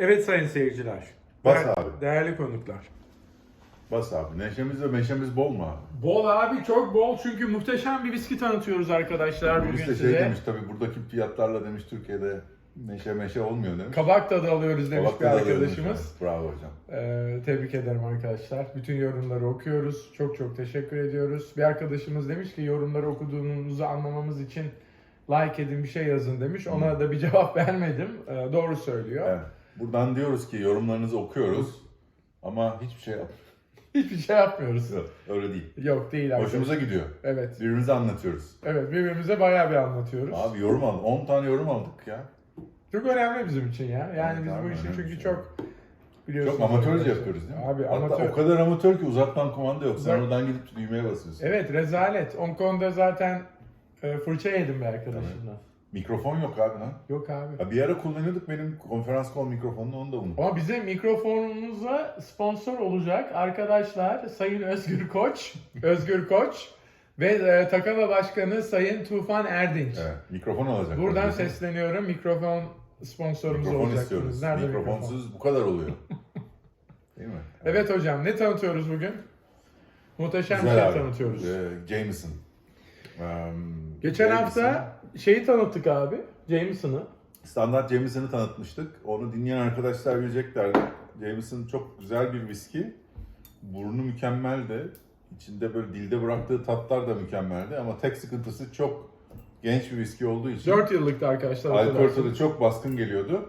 Evet sayın seyirciler. Bas Değer- abi. Değerli konuklar. Bas abi. Neşemiz ve meşemiz bol mu abi? Bol abi çok bol çünkü muhteşem bir viski tanıtıyoruz arkadaşlar bugün de şey size. demiş tabii buradaki fiyatlarla demiş Türkiye'de neşe meşe olmuyor demiş. Kabak tadı alıyoruz demiş Kabak bir tadı alıyormuş arkadaşımız. yani. Bravo hocam. Ee, tebrik ederim arkadaşlar. Bütün yorumları okuyoruz. Çok çok teşekkür ediyoruz. Bir arkadaşımız demiş ki yorumları okuduğunuzu anlamamız için like edin bir şey yazın demiş. Ona da bir cevap vermedim. Ee, doğru söylüyor. Evet. Buradan diyoruz ki yorumlarınızı okuyoruz ama hiçbir şey yap- Hiçbir şey yapmıyoruz. yok. Öyle değil. Yok değil arkadaşlar. Hoşumuza gidiyor. Evet. Birbirimize anlatıyoruz. Evet birbirimize bayağı bir anlatıyoruz. Abi yorum aldık. 10 tane yorum aldık ya. Çok önemli bizim için ya. Yani Evet biz abi, bu işi önemli çünkü şey. çok biliyorsunuz. Çok amatörce arkadaşlar. yapıyoruz değil mi? Abi Hatta amatör. o kadar amatör ki uzaktan kumanda yok. Sen Uzak- oradan gidip düğmeye basıyorsun. Evet rezalet. O konuda zaten e, fırça yedim bir arkadaşımdan. Mikrofon yok abi lan. Yok abi. Ya bir ara kullanıyorduk benim konferans kol mikrofonunu onu da unuttum. Ama bize mikrofonumuza sponsor olacak arkadaşlar Sayın Özgür Koç, Özgür Koç ve e, Takava Başkanı Sayın Tufan Erdinç. Evet, mikrofon alacak. Buradan Kardeşim. sesleniyorum. Mikrofon sponsorumuz Mikrofon olacaksınız. istiyoruz. Nerede mikrofon? Mikrofonsuz bu kadar oluyor. Değil mi? Evet hocam ne tanıtıyoruz bugün? Muhteşem bir şey abi. tanıtıyoruz. Ee, Jameson. Um, Geçen Jameson. hafta şeyi tanıttık abi. Jameson'ı. Standart Jameson'ı tanıtmıştık. Onu dinleyen arkadaşlar bileceklerdi. Jameson çok güzel bir viski. Burnu mükemmeldi. İçinde böyle dilde bıraktığı tatlar da mükemmeldi. Ama tek sıkıntısı çok genç bir viski olduğu için 4 yıllıktı arkadaşlar. alkol tadı çok baskın geliyordu.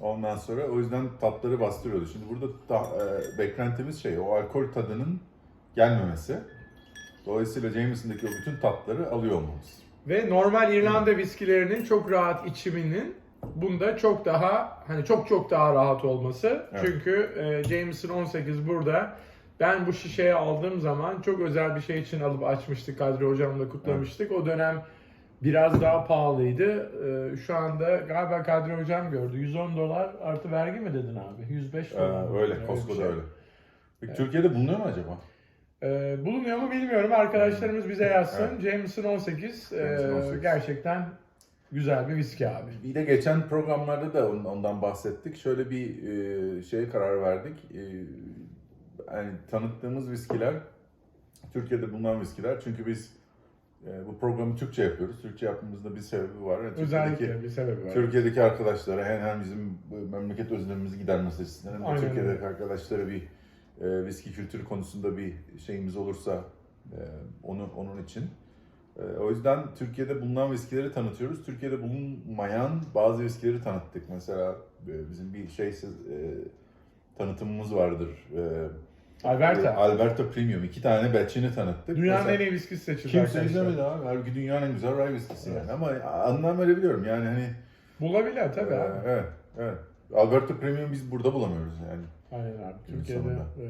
Ondan sonra o yüzden tatları bastırıyordu. Şimdi burada ta- e, beklentimiz şey o alkol tadının gelmemesi. Dolayısıyla Jameson'daki o bütün tatları alıyor olmamız. Ve normal İrlanda viskilerinin çok rahat içiminin bunda çok daha hani çok çok daha rahat olması. Evet. Çünkü e, Jameson 18 burada ben bu şişeyi aldığım zaman çok özel bir şey için alıp açmıştık. Kadri hocamla kutlamıştık. O dönem biraz daha pahalıydı. E, şu anda galiba Kadri hocam gördü. 110 dolar artı vergi mi dedin abi? 105 Ee, dolar. mı? öyle, bir Costco'da şey. öyle. Peki Türkiye'de bulunuyor mu acaba? E, bulunuyor mu bilmiyorum. Arkadaşlarımız bize yazsın. Evet. Jameson 18, e, Jameson 18. gerçekten güzel bir viski abi. Bir de geçen programlarda da on- ondan bahsettik. Şöyle bir e, şeye karar verdik. E, yani tanıttığımız viskiler, Türkiye'de bulunan viskiler. Çünkü biz e, bu programı Türkçe yapıyoruz. Türkçe yapmamızda bir sebebi var. Yani Özellikle bir sebebi var. Türkiye'deki arkadaşlara hem, hem bizim memleket özlemimizi gidermesi açısından hem de Türkiye'deki arkadaşlara bir e, viski kültürü konusunda bir şeyimiz olursa e, onu onun için. E, o yüzden Türkiye'de bulunan viskileri tanıtıyoruz. Türkiye'de bulunmayan bazı viskileri tanıttık. Mesela e, bizim bir şeysiz e, tanıtımımız vardır. E, Alberta. Alberta Premium. iki tane batch'ini tanıttık. Dünyanın Mesela- en iyi viskisi seçildi Kimse izlemedi abi. Halbuki dünyanın en güzel rye viskisi Evet. yani. Ama anlam verebiliyorum yani hani Bulabilir tabii ee, abi. Evet, evet. Alberto Premium biz burada bulamıyoruz yani. Aynen abi. Türkiye'de, e,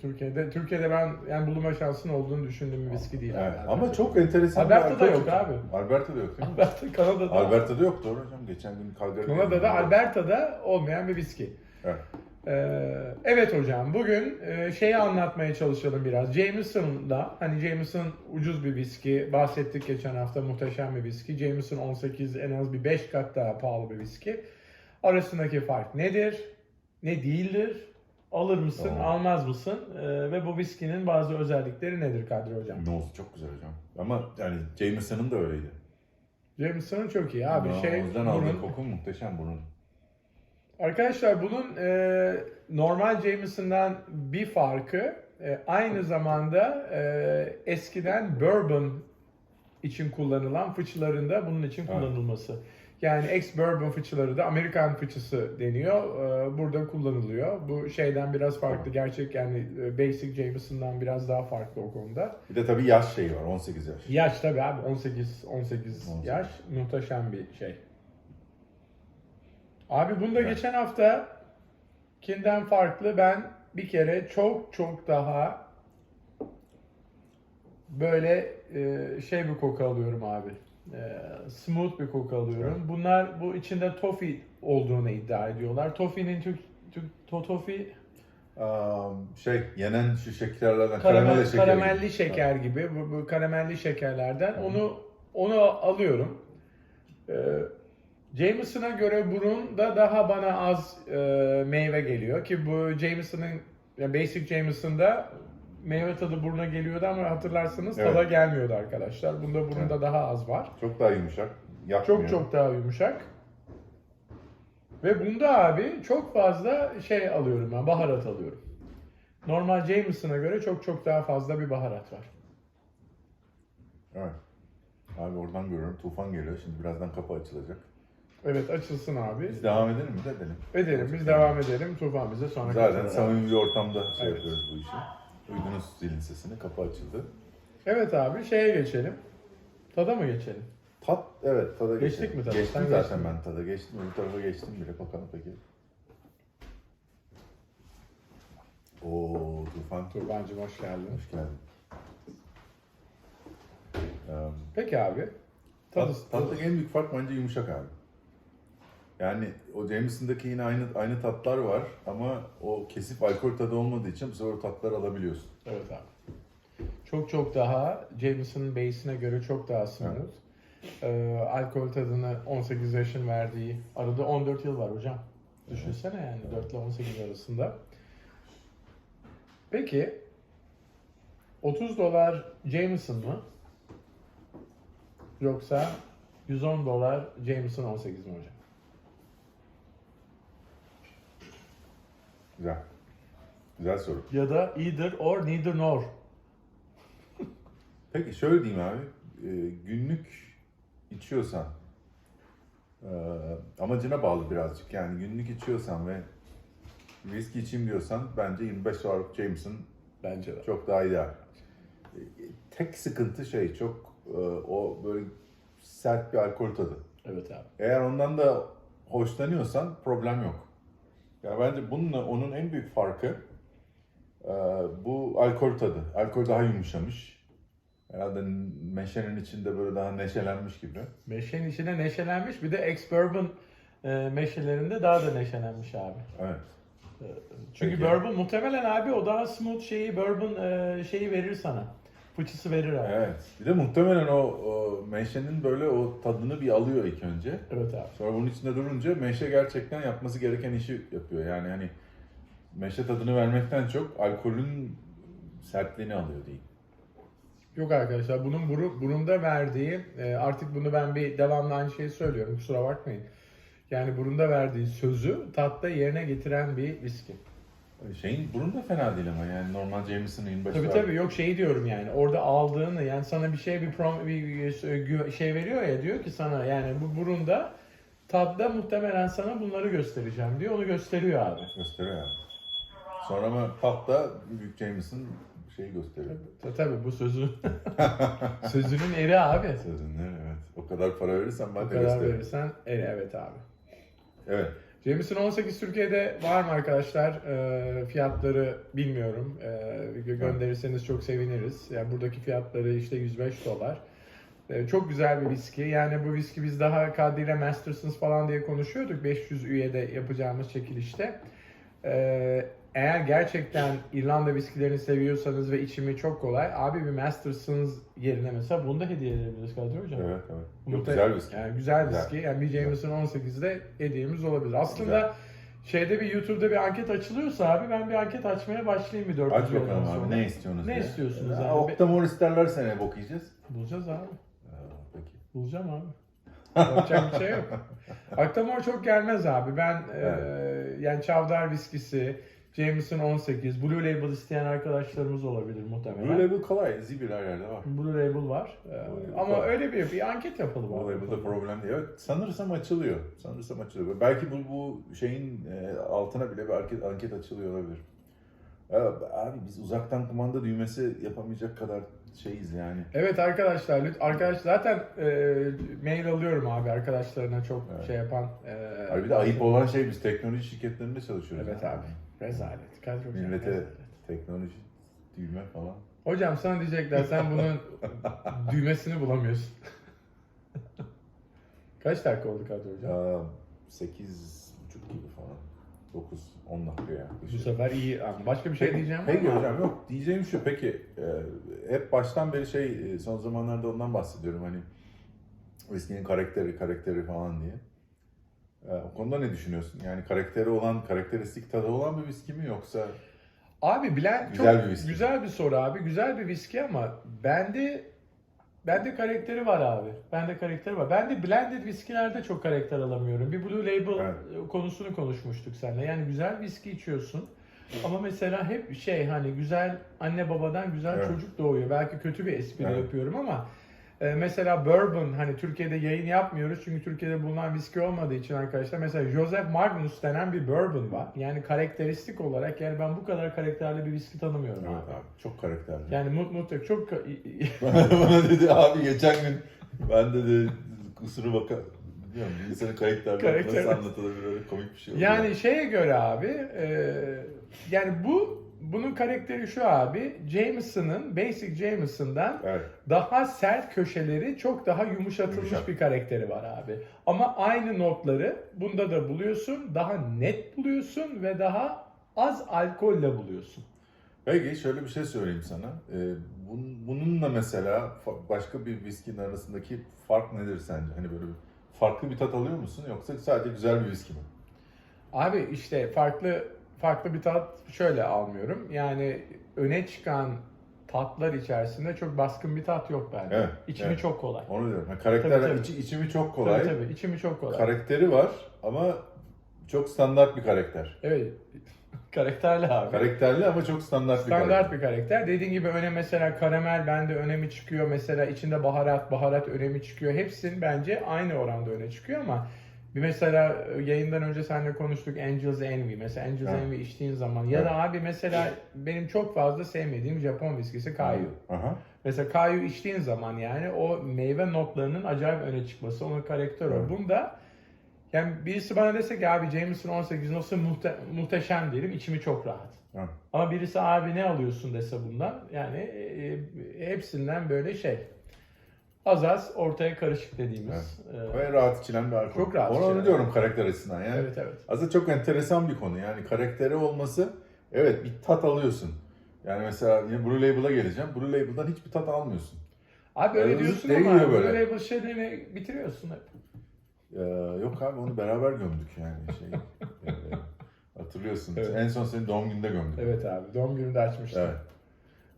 Türkiye'de, Türkiye'de ben yani bulunma şansının olduğunu düşündüğüm bir viski değil. Evet. abi. Ama çok enteresan. alkol yok abi. Alberto'da yok değil mi? Alberta, Kanada'da. Alberto'da yok doğru hocam. Geçen gün Calgary'de. Kanada'da Alberta'da olmayan bir viski. Evet. Ee, evet hocam bugün e, şeyi anlatmaya çalışalım biraz. Jameson'da hani Jameson ucuz bir viski. Bahsettik geçen hafta muhteşem bir viski. Jameson 18 en az bir 5 kat daha pahalı bir viski. Arasındaki fark nedir? Ne değildir? Alır mısın, Tamam. almaz mısın? Ee, ve bu viskinin bazı özellikleri nedir Kadri hocam? Nose çok güzel hocam. Ama yani Jameson'ın da öyleydi. Jameson'ın çok iyi abi. Ama Şey, Nose'dan bunun- aldığı koku muhteşem bunun. Arkadaşlar bunun e, normal Jameson'dan bir farkı e, aynı zamanda e, eskiden bourbon için kullanılan fıçılarında bunun için Evet. kullanılması. Yani ex-bourbon fıçıları da Amerikan fıçısı deniyor. E, burada kullanılıyor. Bu şeyden biraz farklı. Gerçek yani e, basic Jameson'dan biraz daha farklı o konuda. Bir de tabii yaş şeyi var 18 yaş. Yaş tabii abi 18 18 18. yaş muhteşem bir şey. Abi bunda Evet. geçen hafta kinden farklı ben bir kere çok çok daha böyle e, şey bir koku alıyorum abi. E, smooth bir koku alıyorum. Bunlar bu içinde toffee olduğunu iddia ediyorlar. Toffee'nin Türk, Türk to- toffee Um, şey yenen şu şekerlerden karamel, karamel şekeri. karamelli gibi. şeker gibi bu, bu karamelli şekerlerden onu onu alıyorum. Ee, Jameson'a göre burunda daha bana az e, meyve geliyor ki bu Jameson'ın ya Basic Jameson'da meyve tadı buruna geliyordu ama hatırlarsanız Evet. tada gelmiyordu arkadaşlar. Bunda burunda daha az var. Çok daha yumuşak. Yakmıyor. Çok çok daha yumuşak. Ve bunda abi çok fazla şey alıyorum ben, baharat alıyorum. Normal Jameson'a göre çok çok daha fazla bir baharat var. Evet. Abi oradan görüyorum. Tufan geliyor. Şimdi birazdan kapı açılacak. Evet açılsın abi. Biz devam edelim mi? De edelim. Edelim biz devam edelim. Tufan bize sonra Zaten samimi bir ortamda şey Evet. yapıyoruz bu işi. Duydunuz zilin sesini. Kapı açıldı. Evet abi şeye geçelim. Tada mı geçelim? Tat, evet tada Geçtik geçelim. mi tada? Geçtim Sen zaten geçtin ben tada. Geçtim. Bu tarafa geçtim bile. Bakalım peki. Oo Tufan. Tufancım hoş geldin. Hoş geldin. Peki abi. Tadı, Tat, tattaki en büyük fark bence yumuşak abi. Yani o Jameson'daki yine aynı aynı tatlar var ama o kesip alkol tadı olmadığı için bu sefer o tatları alabiliyorsun. Evet abi. Çok çok daha Jameson'ın base'ine göre çok daha smooth. Ee, alkol tadını 18 yaşın verdiği, arada 14 yıl var hocam. Düşünsene yani 4 ile 18 arasında. Peki 30 dolar Jameson mı? Yoksa 110 dolar Jameson 18 mi hocam? Güzel. Güzel soru. Ya da either or neither nor. Peki şöyle diyeyim abi. e, günlük içiyorsan e, amacına bağlı birazcık. Yani günlük içiyorsan ve viski içeyim diyorsan bence 25 dolarlık Jameson Bence de. çok daha ideal. E, Tek sıkıntı şey çok e, o böyle sert bir alkol tadı. Evet abi. Eğer ondan da hoşlanıyorsan problem yok. Ya bence bununla onun en büyük farkı e, bu alkol tadı. Alkol daha yumuşamış. Herhalde meşenin içinde böyle daha neşelenmiş gibi. Meşenin içine neşelenmiş. Bir de ex-bourbon e, meşelerinde daha da neşelenmiş abi. Evet. Çünkü Peki. bourbon muhtemelen abi o daha smooth şeyi bourbon e, şeyi verir sana. Fıçısı verir abi. Evet, Evet. Bir de muhtemelen o, o meşenin böyle o tadını bir alıyor ilk önce. abi. Sonra bunun içinde durunca meşe gerçekten yapması gereken işi yapıyor. Yani hani meşe tadını vermekten çok alkolün sertliğini alıyor diyeyim. Yok arkadaşlar bunun buru, burunda verdiği e, artık bunu ben bir devamlı aynı şeyi söylüyorum kusura bakmayın. Yani burunda verdiği sözü tatta yerine getiren bir viski. Şeyin burun da fena değil ama yani normal Jameson'ın 25 Tabii tabii yok şey diyorum yani orada aldığını yani sana bir şey bir, prom, bir, şey veriyor ya diyor ki sana yani bu burunda tadda muhtemelen sana bunları göstereceğim diyor onu gösteriyor abi. Gösteriyor yani. Sonra ama tahta büyük Jameson şeyi gösteriyor. Ta- Tabii bu sözü sözünün eri abi. Sözünler evet. O kadar para verirsen ben de kadar gösteririm. verirsen eri evet abi. Evet. Jameson 18 Türkiye'de var mı arkadaşlar? Ee, fiyatları bilmiyorum. Gö- gönderirseniz çok seviniriz. Yani buradaki fiyatları işte 105 dolar. Ee, çok güzel bir viski. Yani bu viski biz daha Kadri ile Mastersons falan diye konuşuyorduk. 500 üyede yapacağımız çekilişte. Ee, eğer gerçekten İrlanda viskilerini seviyorsanız ve içimi çok kolay. Abi bir Mastersons yerine mesela bunu da hediye edebiliriz Kadri Hocam. Evet evet. Çok Muhte- güzel viski. Yani güzel Güzel. viski. Yani bir Jameson 18'de hediyemiz olabilir. Aslında Güzel. şeyde bir YouTube'da bir anket açılıyorsa abi ben bir anket açmaya başlayayım bir 400 Aç bakalım abi sonra. ne istiyorsunuz Ne diye. istiyorsunuz abi? Oktamor isterlerse ne bok yiyeceğiz? Bulacağız abi. Peki. Bulacağım abi. Yapacak bir şey yok. Aktamor çok gelmez abi. Ben Evet. e, yani Çavdar viskisi, Jameson 18, Blue Label isteyen arkadaşlarımız olabilir muhtemelen. Blue Label kolay. Zibil her yerde var. Blue Label var. E, Label ama var. öyle bir bir anket yapalım Blue abi. Label'da problem değil. Evet, sanırsam açılıyor. Sanırsam açılıyor. Belki bu, bu şeyin e, altına bile bir anket, anket açılıyor olabilir. Ya, abi biz uzaktan kumanda düğmesi yapamayacak kadar şeyiz yani. Evet arkadaşlar, lüt- arkadaş zaten e, mail alıyorum abi arkadaşlarına çok Evet. şey yapan. E, Abi bir de ayıp olan şey biz teknoloji şirketlerinde çalışıyoruz. Evet abi. Rezalet. Kadro Millete rezalet. teknoloji düğme falan. Hocam sana diyecekler sen bunun düğmesini bulamıyorsun. Kaç dakika oldu Kadro hocam? Ya, 8 buçuk gibi falan. 9 10 dakika ya. Bu sefer iyi. Başka bir şey diyeceğim Peki ama. hocam yok diyeceğim şu peki e, hep baştan beri şey e, son zamanlarda ondan bahsediyorum hani viskinin karakteri karakteri falan diye. Ee, o konuda ne düşünüyorsun? Yani karakteri olan, karakteristik tadı olan bir viski mi yoksa Abi Güzel çok bir viski. güzel bir soru abi. Güzel bir viski ama bende bende karakteri var abi. Bende karakteri var. Ben de blended viskilerde çok karakter alamıyorum. Bir Blue Label Evet. konusunu konuşmuştuk seninle. Yani güzel viski içiyorsun. Ama mesela hep şey hani güzel anne babadan güzel Evet. çocuk doğuyor. Belki kötü bir espri Evet. yapıyorum ama e, mesela bourbon hani Türkiye'de yayın yapmıyoruz çünkü Türkiye'de bulunan viski olmadığı için arkadaşlar mesela Joseph Magnus denen bir bourbon var. Yani karakteristik olarak yani ben bu kadar karakterli bir viski tanımıyorum Evet abi. abi çok karakterli. Yani mut mutlaka çok Bana dedi abi geçen gün ben dedi kusura baka bilmiyorum insanın karakterli Karakter- nasıl anlatılabilir öyle komik bir şey oluyor. Yani şeye göre abi, e, yani bu bunun karakteri şu abi, Jameson'ın, Basic Jameson'dan Evet. daha sert köşeleri çok daha yumuşatılmış Yumuşak. bir karakteri var abi. Ama aynı notları bunda da buluyorsun, daha net buluyorsun ve daha az alkolle buluyorsun. Peki şöyle bir şey söyleyeyim sana. Ee, bun- bununla mesela başka bir viskinin arasındaki fark nedir sence? Hani böyle farklı bir tat alıyor musun yoksa sadece güzel bir viski mi? Abi işte farklı farklı bir tat şöyle almıyorum. Yani öne çıkan tatlar içerisinde çok baskın bir tat yok bende. Evet, İçimi evet. çok kolay. Onu diyorum. Ha, karakter Tabii, tabii. içi- içimi çok kolay. Tabii tabii içimi çok kolay. Karakteri var ama çok standart bir karakter. evet. Karakterli abi. Karakterli ama çok standart, bir Standart karakter. bir karakter. Dediğin gibi öne mesela karamel bende önemi çıkıyor. Mesela içinde baharat, baharat önemi çıkıyor. Hepsinin bence aynı oranda öne çıkıyor ama bir mesela e, yayından önce seninle konuştuk Angel's Envy. Mesela Angel's Evet. Envy içtiğin zaman ya da abi mesela benim çok fazla sevmediğim Japon viskisi Kayu. Aha. Mesela Kayu içtiğin zaman yani o meyve notlarının acayip öne çıkması, onun karakteri o. Evet. Bunda yani birisi bana dese ki abi Jameson 18 nasıl muhte- muhteşem derim, içimi çok rahat. Evet. Ama birisi abi ne alıyorsun dese bundan yani e, e, hepsinden böyle şey az az ortaya karışık dediğimiz. e, Ve rahat içilen bir alkol. Çok rahat Onu, onu diyorum karakter açısından. Yani evet evet. aslında çok enteresan bir konu. Yani karakteri olması evet bir tat alıyorsun. Yani mesela yine Blue Label'a geleceğim. Blue Label'dan hiçbir tat almıyorsun. Abi öyle diyorsun ama böyle. böyle, böyle şeylerini bitiriyorsun hep. Ee, yok abi onu beraber gömdük yani. Şey, e, hatırlıyorsun. Evet. En son senin doğum gününde gömdük. Evet abi doğum gününde açmıştım. Evet.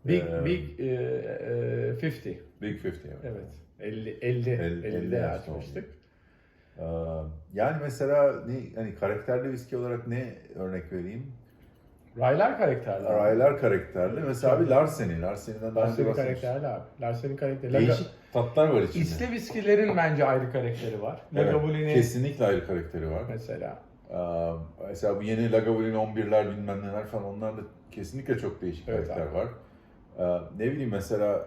Big Ee, Big e, e, 50. Big 50 evet. Evet. 50 50 50 50'de yaşta açmıştık. Ee, yani mesela ne hani karakterli viski olarak ne örnek vereyim? Raylar karakterli. abi. Raylar karakterli. Mesela bir Larsen'i. Larsen'den daha önce Larsen'in bahsetmiştim. karakterli abi. Larsen'in karakteri. Değişik tatlar var içinde. İsli viskilerin bence ayrı karakteri var. Evet, kesinlikle ayrı karakteri var. mesela. Ee, mesela bu yeni Lagavulin 11'ler bilmem neler falan onlarda kesinlikle çok değişik Evet karakter abi. var. Ee, ne bileyim mesela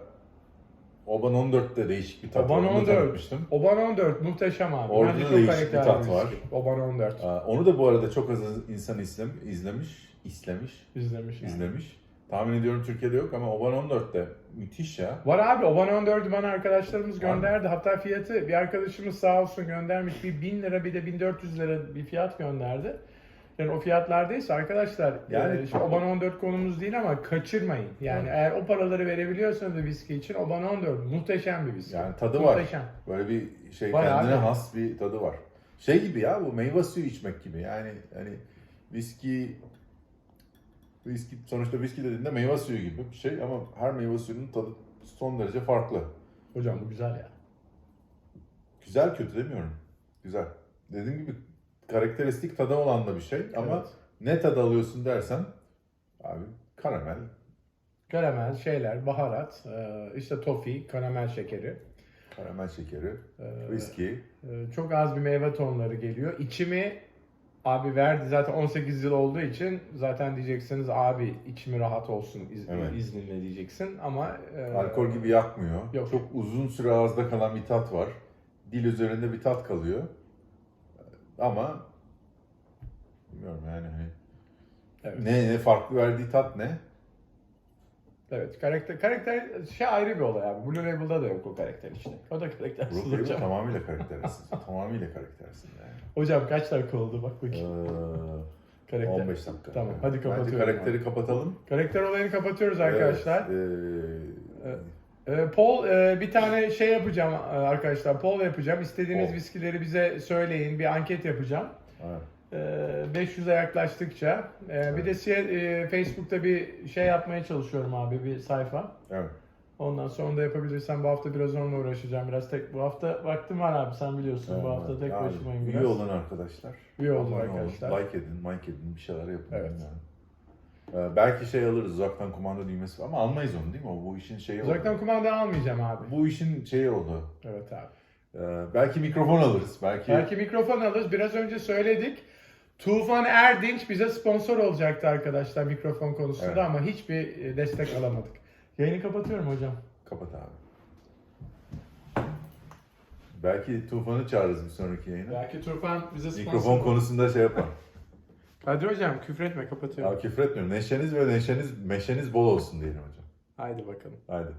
Oban 14'te değişik bir tat Oban var. Onu 14. tanıtmıştım. Oban 14 muhteşem abi. Orada Bence da çok değişik bir tat var. viski. Oban 14 Ee, onu da bu arada çok az insan izlem, izlemiş, izlemiş, izlemiş. yani. izlemiş. Tahmin ediyorum Türkiye'de yok ama Oban 14'te müthiş ya. Var abi Oban 14'ü bana arkadaşlarımız gönderdi. Hatta fiyatı bir arkadaşımız sağ olsun göndermiş. Bir 1000 lira bir de 1400 lira bir fiyat gönderdi. Yani o fiyatlardaysa arkadaşlar Yani- yani şu Oban 14 konumuz değil ama kaçırmayın. Yani Evet. eğer o paraları verebiliyorsanız da viski için Oban 14 muhteşem bir viski. Yani tadı var. muhteşem. Böyle bir şey Var kendine abi. has bir tadı var. Şey gibi ya bu meyve suyu içmek gibi. Yani hani viski viski sonuçta viski dediğinde meyve suyu gibi bir şey ama her meyve suyunun tadı son derece farklı. Hocam bu güzel ya. Güzel kötü demiyorum. Güzel. Dediğim gibi karakteristik tadı olan da bir şey ama Evet. ne tadı alıyorsun dersen abi karamel, Karamel, şeyler, baharat, e, işte tofi, karamel şekeri. karamel şekeri, e, viski. e, Çok az bir meyve tonları geliyor. İçimi abi verdi zaten 18 yıl olduğu için zaten diyeceksiniz abi içimi rahat olsun iz, Evet. izninle diyeceksin ama e, Alkol gibi yakmıyor. Yok. Çok uzun süre ağızda kalan bir tat var. Dil üzerinde bir tat kalıyor. Ama bilmiyorum yani hani evet. ne, ne farklı verdiği tat ne? Evet karakter karakter şey ayrı bir olay abi. Blue Label'da da yok o karakter işte. O da karaktersiz Ruh hocam. tamamıyla karaktersiz. tamamıyla karaktersiz yani. Hocam kaç dakika oldu bak Ee, bakayım. Karakter. 15 dakika. Tamam, hadi kapatıyorum Bence karakteri kapatalım. Karakter olayını kapatıyoruz arkadaşlar. Evet, ee, Ee, Paul e, bir tane şey yapacağım e, arkadaşlar. Poll yapacağım. İstediğiniz Poll. viskileri bize söyleyin. Bir anket yapacağım. Evet. Ee, 500'e yaklaştıkça. Ee, bir de e, Facebook'ta bir şey yapmaya çalışıyorum abi. Bir sayfa. evet. Ondan sonra onu da yapabilirsem bu hafta biraz onunla uğraşacağım. Biraz tek bu hafta vaktim var abi sen biliyorsun. bu hafta tek Yani başımayım biraz. Üye olan arkadaşlar. Üye olun abone arkadaşlar. like edin, like edin, bir şeyler yapın. Evet. Yani. Ee, belki şey alırız, uzaktan kumanda düğmesi ama almayız onu değil mi? O bu işin şeyi Uzaktan oldu. kumanda almayacağım abi. Bu işin şeyi oldu. Evet abi. Ee, belki mikrofon alırız. Belki, Belki mikrofon alırız. Biraz önce söyledik. Tufan Erdinç bize sponsor olacaktı arkadaşlar mikrofon konusunda Evet. ama hiçbir e, destek alamadık. Yayını kapatıyorum hocam. kapat abi. Belki Tufan'ı çağırırız bir sonraki yayına. Belki Tufan bize sponsor Mikrofon konusunda şey yapar. Kadir hocam küfretme kapatıyorum. ya küfür etmiyorum. Neşeniz ve neşeniz, meşeniz bol olsun diyelim hocam. Haydi bakalım. Haydi.